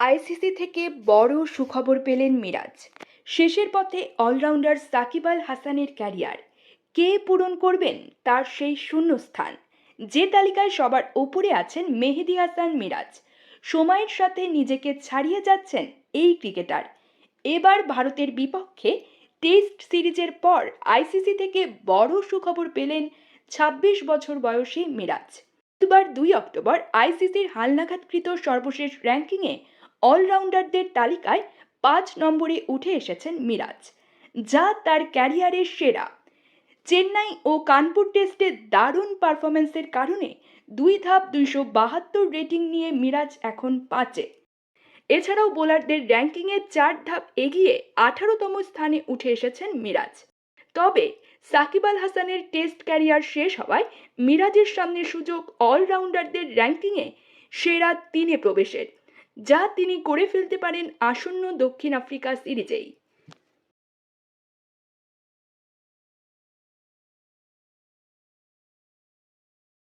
ICC থেকে বড় সুখবর পেলেন মিরাজ। শেষের পথে অলরাউন্ডার সাকিব আল হাসানের ক্যারিয়ার। কে পূরণ করবেন তার সেই শূন্যস্থান? যে তালিকায় সবার ওপরে আছেন মেহেদি হাসান মিরাজ। সময়ের সাথে নিজেকে ছাড়িয়ে যাচ্ছেন এই ক্রিকেটার। এবার ভারতের বিপক্ষে টেস্ট সিরিজের পর আইসিসি থেকে বড় সুখবর পেলেন ছাব্বিশ বছর বয়সী মিরাজ। বুধবার দুই অক্টোবর আইসিসির হালনাঘাতকৃত সর্বশেষ র্যাঙ্কিংয়ে অলরাউন্ডারদের তালিকায় পাঁচ নম্বরে উঠে এসেছেন মিরাজ, যা তার ক্যারিয়ারের সেরা। চেন্নাই ও কানপুর টেস্টে দারুণ পারফরমেন্সের কারণে দুই ধাপ দুইশো বাহাত্তর রেটিং নিয়ে মিরাজ এখন পাঁচে। এছাড়াও বোলারদের র্যাঙ্কিংয়ে চার ধাপ এগিয়ে আঠারোতম স্থানে উঠে এসেছেন মিরাজ। তবে সাকিব আল হাসানের টেস্ট ক্যারিয়ার শেষ হওয়ায় মিরাজের সামনে সুযোগ অলরাউন্ডারদের র্যাঙ্কিংয়ে সেরা তিনে প্রবেশের। যা তিনি করে ফেলতে পারেন আসন্ন দক্ষিণ আফ্রিকা সিরিজেই।